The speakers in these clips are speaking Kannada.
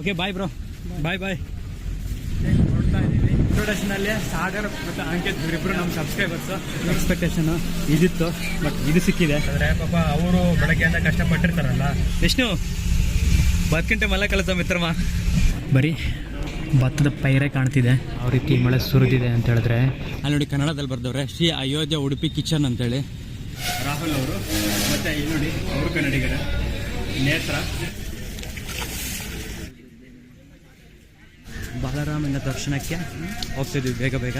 ಓಕೆ ಬಾಯ್ ಬ್ರೋ ಬಾಯ್ ಬಾಯ್ ನೋಡ್ತಾ ಇದ್ದೀವಿ ಇಂಟ್ರೊಡಕ್ಷನ್ ಅಲ್ಲಿ ಸಾಗರ್ ಮತ್ತು ಅಂಕಿತ್ ಇವರಿಬ್ರು ನಮ್ಮ ಸಬ್ಸ್ಕ್ರೈಬರ್ಸ್ ಎಕ್ಸ್ಪೆಕ್ಟೇಷನ್ ಇದಿತ್ತು ಬಟ್ ಇದು ಸಿಕ್ಕಿದೆ. ಅಂದ್ರೆ ಪಾಪ ಅವರು ಬೆಳಗ್ಗೆಯಿಂದ ಕಷ್ಟಪಟ್ಟಿರ್ತಾರಲ್ಲ. ವಿಷ್ಣು ಬದ್ಕಂಟೆ ಮಲ್ಲ ಕೆಲಸ ಮಿತ್ರಮ್ಮ ಬರೀ ಭತ್ತದ ಪೈರೇ ಕಾಣ್ತಿದೆ. ಯಾವ ರೀತಿ ಮಳೆ ಸುರಿದಿದೆ ಅಂತ ಹೇಳಿದ್ರೆ. ಅಲ್ಲಿ ನೋಡಿ ಕನ್ನಡದಲ್ಲಿ ಬರ್ದವ್ರೆ ಶ್ರೀ ಅಯೋಧ್ಯೆ ಉಡುಪಿ ಕಿಚನ್ ಅಂತೇಳಿ. ರಾಹುಲ್ ಅವರು ಮತ್ತೆ ಇಲ್ಲಿ ನೋಡಿ ಅವರು ಕನ್ನಡಿಗರ. ನೇತ್ರ. ಬಾಲರಾಮನ ದರ್ಶನಕ್ಕೆ ಹೋಗ್ತಿದ್ವಿ ಬೇಗ ಬೇಗ.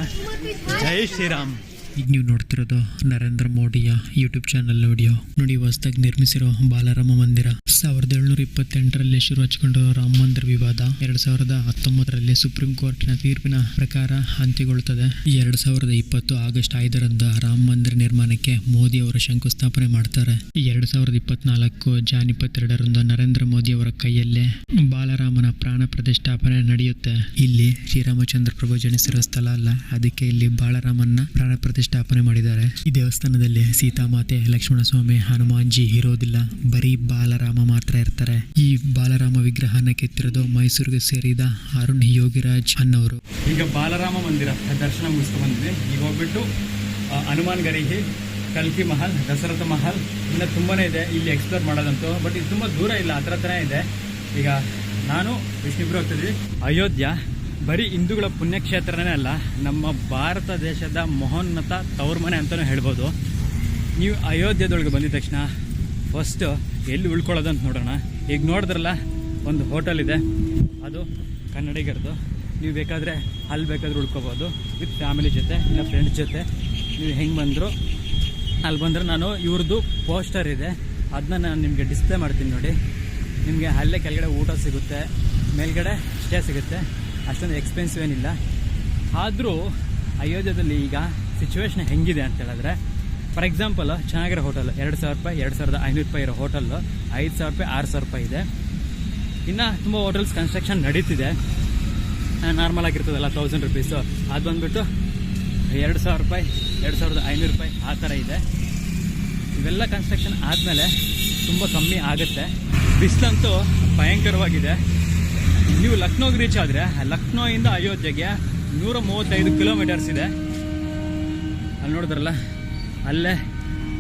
ಜೈ ಶ್ರೀರಾಮ್. ಈಗ ನೀವು ನೋಡ್ತಿರೋದು ನರೇಂದ್ರ ಮೋದಿಯ ಯೂಟ್ಯೂಬ್ ಚಾನಲ್ ವಿಡಿಯೋ ನೋಡಿ, ಹೊಸದಾಗಿ ನಿರ್ಮಿಸಿರೋ ಬಾಲರಾಮ ಮಂದಿರ. ಸಾವಿರದ ಏಳ್ನೂರ ಇಪ್ಪತ್ತೆಂಟರಲ್ಲಿ ಶುರು ಹಚ್ಕೊಂಡು ರಾಮ ಮಂದಿರ ವಿವಾದ. ಎರಡ್ ಸಾವಿರದ ಹತ್ತೊಂಬತ್ತರಲ್ಲಿ ಸುಪ್ರೀಂ ಕೋರ್ಟ್ನ ತೀರ್ಪಿನ ಪ್ರಕಾರ ಅಂತ್ಯಗೊಳ್ಳುತ್ತದೆ. ಎರಡ್ ಸಾವಿರದ ಇಪ್ಪತ್ತು ಆಗಸ್ಟ್ ಐದರಂದು ರಾಮ ಮಂದಿರ ನಿರ್ಮಾಣಕ್ಕೆ ಮೋದಿ ಅವರು ಶಂಕುಸ್ಥಾಪನೆ ಮಾಡ್ತಾರೆ. ಎರಡ್ ಸಾವಿರದ ಇಪ್ಪತ್ನಾಲ್ಕು ಜಾನ್ ಇಪ್ಪತ್ತೆರಡರಂದು ನರೇಂದ್ರ ಮೋದಿ ಅವರ ಕೈಯಲ್ಲೇ ಬಾಲರಾಮನ ಪ್ರಾಣ ಪ್ರತಿಷ್ಠಾಪನೆ ನಡೆಯುತ್ತೆ. ಇಲ್ಲಿ ಶ್ರೀರಾಮಚಂದ್ರ ಪ್ರಭು ಜನಿಸಿರೋ ಸ್ಥಳ ಅಲ್ಲ. ಅದಕ್ಕೆ ಇಲ್ಲಿ ಬಾಲರಾಮನ ಪ್ರಾಣ ಪ್ರತಿಷ್ಠಾಪನೆ ಮಾಡಿದ್ದಾರೆ. ಈ ದೇವಸ್ಥಾನದಲ್ಲಿ ಸೀತಾಮಾತೆ ಲಕ್ಷ್ಮಣ ಸ್ವಾಮಿ ಹನುಮಾನ್ಜಿ ಇರೋದಿಲ್ಲ. ಬರೀ ಬಾಲರಾಮ ಮಾತ್ರ ಇರ್ತಾರೆ. ಈ ಬಾಲರಾಮ ವಿಗ್ರಹನ ಕೆತ್ತಿರೋದು ಮೈಸೂರಿಗೆ ಸೇರಿದ ಅರುಣ್ ಯೋಗಿರಾಜ್ ಅನ್ನೋರು. ಈಗ ಬಾಲರಾಮ ಮಂದಿರ ದರ್ಶನ ಮುಗಿಸ್ಕೊಂಡು ಬಂದಿದೆ. ಈಗ ಹೋಗ್ಬಿಟ್ಟು ಹನುಮಾನ್ ಗರಿಗೆ ಕಲ್ಕಿ ಮಹಲ್ ದಶರಥ ಮಹಲ್, ಇನ್ನು ತುಂಬಾನೇ ಇದೆ. ಇಲ್ಲಿ ಎಕ್ಸ್ಪ್ಲೋರ್ ಮಾಡೋದಂತೂ ಬಟ್ ಇದು ತುಂಬ ದೂರ ಇಲ್ಲ, ಹತ್ರ ಥರ ಇದೆ. ಈಗ ನಾನು ವಿಷ್ಣುಪುರ ಹೋಗ್ತಿದ್ವಿ ಅಯೋಧ್ಯ ಬರೀ ಹಿಂದೂಗಳ ಪುಣ್ಯಕ್ಷೇತ್ರನೇ ಅಲ್ಲ, ನಮ್ಮ ಭಾರತ ದೇಶದ ಮಹೋನ್ನತ ತವರ್ಮನೆ ಮನೆ ಅಂತಲೂ ಹೇಳ್ಬೋದು. ನೀವು ಅಯೋಧ್ಯದೊಳಗೆ ಬಂದಿದ ತಕ್ಷಣ ಫಸ್ಟು ಎಲ್ಲಿ ಅಂತ ನೋಡೋಣ. ಈಗ ನೋಡಿದ್ರಲ್ಲ, ಒಂದು ಹೋಟೆಲ್ ಇದೆ. ಅದು ಕನ್ನಡಿಗರದು ನೀವು ಬೇಕಾದರೆ ಅಲ್ಲಿ ಬೇಕಾದ್ರೆ ಉಳ್ಕೋಬೋದು ವಿತ್ ಫ್ಯಾಮಿಲಿ ಜೊತೆ, ಇಲ್ಲ ಫ್ರೆಂಡ್ಸ್ ಜೊತೆ. ನೀವು ಹೆಂಗೆ ಬಂದರು? ಅಲ್ಲಿ ಬಂದರೆ ನಾನು ಇವ್ರದ್ದು ಪೋಸ್ಟರ್ ಇದೆ. ಅದನ್ನ ನಾನು ನಿಮಗೆ ಡಿಸ್ಪ್ಲೇ ಮಾಡ್ತೀನಿ ನೋಡಿ. ನಿಮಗೆ ಅಲ್ಲೇ ಕೆಳಗಡೆ ಊಟ ಸಿಗುತ್ತೆ, ಮೇಲ್ಗಡೆ ಸ್ಟೇ ಸಿಗುತ್ತೆ. ಅಷ್ಟೊಂದು ಎಕ್ಸ್ಪೆನ್ಸಿವ್ ಏನಿಲ್ಲ. ಆದರೂ ಅಯೋಧ್ಯದಲ್ಲಿ ಈಗ ಸಿಚುವೇಶನ್ ಹೆಂಗಿದೆ ಅಂತ ಹೇಳಿದ್ರೆ ಫಾರ್ ಎಕ್ಸಾಂಪಲ್ ಚೆನ್ನಾಗಿರೋ ಹೋಟೆಲ್ ಎರಡು ಸಾವಿರ ರೂಪಾಯಿ, ಎರಡು ಸಾವಿರದ ಐನೂರು ರೂಪಾಯಿ ಇರೋ ಹೋಟೆಲ್ ಐದು ಸಾವಿರ ರೂಪಾಯಿ, ಆರು ಸಾವಿರ ರೂಪಾಯಿ ಇದೆ. ಇನ್ನು ತುಂಬ ಹೋಟೆಲ್ಸ್ ಕನ್ಸ್ಟ್ರಕ್ಷನ್ ನಡೀತಿದೆ. ನಾರ್ಮಲ್ ಆಗಿರ್ತದಲ್ಲ ತೌಸಂಡ್ ರುಪೀಸು ಅದು ಬಂದುಬಿಟ್ಟು ಎರಡು ಸಾವಿರ ರೂಪಾಯಿ, ಎರಡು ಸಾವಿರದ ಐನೂರು ರೂಪಾಯಿ ಆ ಥರ ಇದೆ. ಇವೆಲ್ಲ ಕನ್ಸ್ಟ್ರಕ್ಷನ್ ಆದಮೇಲೆ ತುಂಬ ಕಮ್ಮಿ ಆಗುತ್ತೆ. ಬಿಸ್ಲಂತೂ ಭಯಂಕರವಾಗಿದೆ. ನೀವು ಲಕ್ನೋಗೆ ರೀಚ್ ಆದರೆ, ಲಕ್ನೋಯಿಂದ ಅಯೋಧ್ಯೆಗೆ ನೂರ ಮೂವತ್ತೈದು ಕಿಲೋಮೀಟರ್ಸ್ ಇದೆ. ಅಲ್ಲಿ ನೋಡಿದ್ರಲ್ಲ, ಅಲ್ಲೇ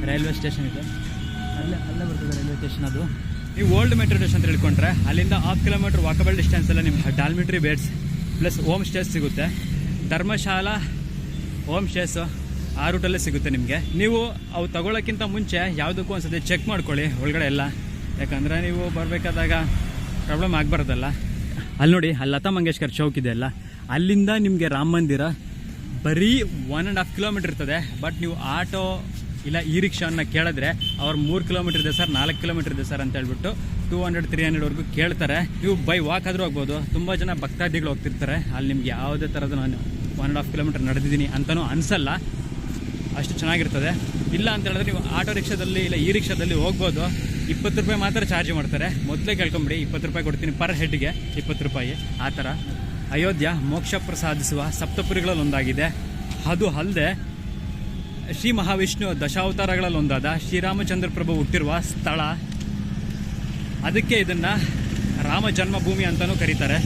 ರೈಲ್ವೆ ಸ್ಟೇಷನ್ ಇದೆ. ಅಲ್ಲೇ ಅಲ್ಲೇ ಬರ್ತದೆ ರೈಲ್ವೆ ಸ್ಟೇಷನ್ ಅದು. ನೀವು ಓಲ್ಡ್ ಮೆಟ್ರೋ ಸ್ಟೇಷನ್ ಅಂತ ಹೇಳ್ಕೊಂಡ್ರೆ ಅಲ್ಲಿಂದ ಹಾಫ್ ಕಿಲೋಮೀಟರ್ ವಾಕಬಲ್ ಎಲ್ಲ ನಿಮ್ಗೆ dormitory beds plus Om stays ಸಿಗುತ್ತೆ. ಧರ್ಮಶಾಲಾ ಓಮ್ ಸ್ಟೇಸ್ ಆ ರೂಟಲ್ಲೇ ಸಿಗುತ್ತೆ ನಿಮಗೆ. ನೀವು ಅವು ತಗೊಳ್ಳೋಕ್ಕಿಂತ ಮುಂಚೆ ಯಾವುದಕ್ಕೂ ಒಂದ್ಸತಿ ಚೆಕ್ ಮಾಡ್ಕೊಳ್ಳಿ ಒಳಗಡೆ ಎಲ್ಲ. ಯಾಕಂದರೆ ನೀವು ಬರಬೇಕಾದಾಗ ಪ್ರಾಬ್ಲಮ್ ಆಗಬಾರ್ದಲ್ಲ. ಅಲ್ಲಿ ನೋಡಿ, ಅಲ್ಲಿ ಲತಾ ಮಂಗೇಶ್ಕರ್ ಚೌಕ್ ಇದೆ ಅಲ್ಲ. ಅಲ್ಲಿಂದ ನಿಮಗೆ ರಾಮ ಮಂದಿರ ಬರೀ ಒನ್ ಆ್ಯಂಡ್ ಹಾಫ್ ಕಿಲೋಮೀಟರ್ ಇರ್ತದೆ. ಬಟ್ ನೀವು ಆಟೋ ಇಲ್ಲ ಈ ರಿಕ್ಷಾವನ್ನು ಕೇಳಿದ್ರೆ ಅವ್ರು ಮೂರು ಕಿಲೋಮೀಟರ್ ಇದೆ ಸರ್ ನಾಲ್ಕು ಕಿಲೋಮೀಟರ್ ಇದೆ ಸರ್ ಅಂತ ಹೇಳ್ಬಿಟ್ಟು ಟೂ ಹಂಡ್ರೆಡ್ ತ್ರೀ ಹಂಡ್ರೆಡ್ವರೆಗೂ ಕೇಳ್ತಾರೆ. ನೀವು ಬೈ ವಾಕ್ ಆದರೂ ಹೋಗ್ಬೋದು ತುಂಬ ಜನ ಭಕ್ತಾದಿಗಳು ಹೋಗ್ತಿರ್ತಾರೆ. ಅಲ್ಲಿ ನಿಮ್ಗೆ ಯಾವುದೇ ಥರದ ನಾನು ಒನ್ ಆ್ಯಂಡ್ ಹಾಫ್ ಕಿಲೋಮೀಟರ್ ನಡೆದಿದ್ದೀನಿ ಅಂತಲೂ ಅನಿಸಲ್ಲ. ಅಷ್ಟು ಚೆನ್ನಾಗಿರ್ತದೆ. ಇಲ್ಲ ಅಂತ ಹೇಳಿದ್ರೆ ನೀವು ಆಟೋ ರಿಕ್ಷಾದಲ್ಲಿ ಇಲ್ಲ ಈ ರಿಕ್ಷಾದಲ್ಲಿ ಹೋಗ್ಬೋದು. ಇಪ್ಪತ್ತು ರೂಪಾಯಿ ಮಾತ್ರ ಚಾರ್ಜ್ ಮಾಡ್ತಾರೆ. ಮೊದಲೇ ಕೇಳ್ಕೊಂಬಿಡಿ, ಇಪ್ಪತ್ತು ರೂಪಾಯಿ ಕೊಡ್ತೀನಿ ಪರ್ ಹೆಡ್ಗೆ ಇಪ್ಪತ್ತು ರೂಪಾಯಿ. ಆ ಥರ. ಅಯೋಧ್ಯ ಮೋಕ್ಷ ಪ್ರಸಾದಿಸುವ ಸಪ್ತಪುರಿಗಳಲ್ಲಿ ಒಂದಾಗಿದೆ. ಅದು ಅಲ್ಲದೆ ಶ್ರೀ ಮಹಾವಿಷ್ಣು ದಶಾವತಾರಗಳಲ್ಲಿ ಒಂದಾದ ಶ್ರೀರಾಮಚಂದ್ರ ಪ್ರಭು ಹುಟ್ಟಿರುವ ಸ್ಥಳ. ಅದಕ್ಕೆ ಇದನ್ನು ರಾಮ ಜನ್ಮಭೂಮಿ ಅಂತಲೂ ಕರೀತಾರೆ.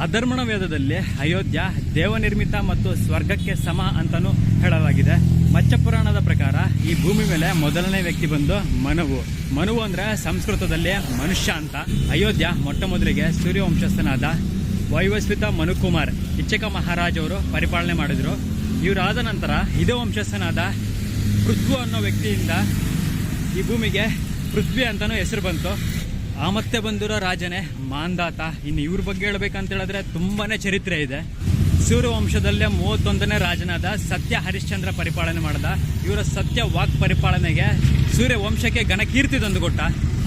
ಅಧರ್ಮಣ ವೇದದಲ್ಲಿ ಅಯೋಧ್ಯ ದೇವನಿರ್ಮಿತ ಮತ್ತು ಸ್ವರ್ಗಕ್ಕೆ ಸಮ ಅಂತಲೂ ಹೇಳಲಾಗಿದೆ. ಮಚ್ಚ ಪುರಾಣದ ಪ್ರಕಾರ ಈ ಭೂಮಿ ಮೇಲೆ ಮೊದಲನೇ ವ್ಯಕ್ತಿ ಬಂದು ಮನುವು. ಮನುವು ಅಂದರೆ ಸಂಸ್ಕೃತದಲ್ಲಿ ಮನುಷ್ಯ ಅಂತ. ಅಯೋಧ್ಯ ಮೊಟ್ಟ ಮೊದಲಿಗೆ ಸೂರ್ಯವಂಶಸ್ಥನಾದ ವೈವಸ್ವಿತ ಮನುಕುಮಾರ್ ಇಚ್ಚಕ ಮಹಾರಾಜ್ ಅವರು ಪರಿಪಾಲನೆ ಮಾಡಿದರು. ಇವರಾದ ನಂತರ ಇದೇ ವಂಶಸ್ಥನಾದ ಪೃಥ್ವಿ ಅನ್ನೋ ವ್ಯಕ್ತಿಯಿಂದ ಈ ಭೂಮಿಗೆ ಪೃಥ್ವಿ ಅಂತಲೂ ಹೆಸರು ಬಂತು. ಆ ಮತ್ತೆ ಬಂದಿರೋ ರಾಜನೇ ಮಾಂದಾತ. ಇನ್ನು ಇವ್ರ ಬಗ್ಗೆ ಹೇಳ್ಬೇಕಂತ ಹೇಳಿದ್ರೆ ತುಂಬಾ ಚರಿತ್ರೆ ಇದೆ. ಸೂರ್ಯವಂಶದಲ್ಲೇ ಮೂವತ್ತೊಂದನೇ ರಾಜನಾದ ಸತ್ಯ ಹರಿಶ್ಚಂದ್ರ ಪರಿಪಾಲನೆ ಮಾಡಿದ. ಇವರ ಸತ್ಯ ವಾಕ್ ಪರಿಪಾಲನೆಗೆ ಸೂರ್ಯ ವಂಶಕ್ಕೆ ಘನಕೀರ್ತಿ ತಂದುಕೊಟ್ಟ.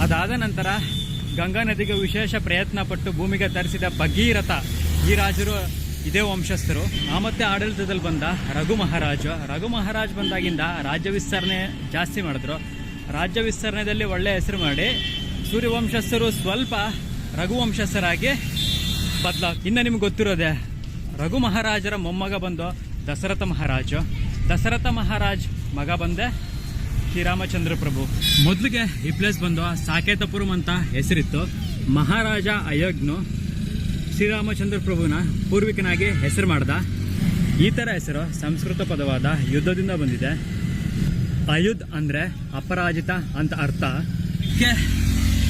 ಅದಾದ ನಂತರ ಗಂಗಾ ನದಿಗೆ ವಿಶೇಷ ಪ್ರಯತ್ನ ಪಟ್ಟು ಭೂಮಿಗೆ ತರಿಸಿದ ಭಗೀರಥ ಈ ರಾಜರು ಇದೇ ವಂಶಸ್ಥರು. ಆ ಮತ್ತೆ ಆಡಳಿತದಲ್ಲಿ ಬಂದ ರಘು ಮಹಾರಾಜ. ರಘು ಮಹಾರಾಜ್ ಬಂದಾಗಿಂದ ರಾಜ್ಯ ವಿಸ್ತರಣೆ ಜಾಸ್ತಿ ಮಾಡಿದ್ರು. ರಾಜ್ಯ ವಿಸ್ತರಣೆಯಲ್ಲಿ ಒಳ್ಳೆ ಹೆಸರು ಮಾಡಿ ಸೂರ್ಯವಂಶಸ್ಥರು ಸ್ವಲ್ಪ ರಘುವಂಶಸ್ಥರಾಗಿ ಬದಲಾ ಇನ್ನು ನಿಮ್ಗೆ ಗೊತ್ತಿರೋದೆ ರಘು ಮಹಾರಾಜರ ಮೊಮ್ಮಗ ಬಂದು ದಶರಥ ಮಹಾರಾಜ. ದಶರಥ ಮಹಾರಾಜ್ ಮಗ ಬಂದೆ ಶ್ರೀರಾಮಚಂದ್ರ ಪ್ರಭು. ಮೊದಲಿಗೆ ಈ ಪ್ಲೇಸ್ ಬಂದು ಸಾಕೇತಪುರಂ ಅಂತ ಹೆಸರಿತ್ತು. ಮಹಾರಾಜ ಅಯೋಗ್ನು ಶ್ರೀರಾಮಚಂದ್ರ ಪ್ರಭುನ ಪೂರ್ವಿಕನಾಗಿ ಹೆಸರು ಮಾಡ್ದ. ಈ ಥರ ಹೆಸರು ಸಂಸ್ಕೃತ ಪದವಾದ ಯುದ್ಧದಿಂದ ಬಂದಿದೆ. ಅಯುದ್ ಅಂದರೆ ಅಪರಾಜಿತ ಅಂತ ಅರ್ಥ.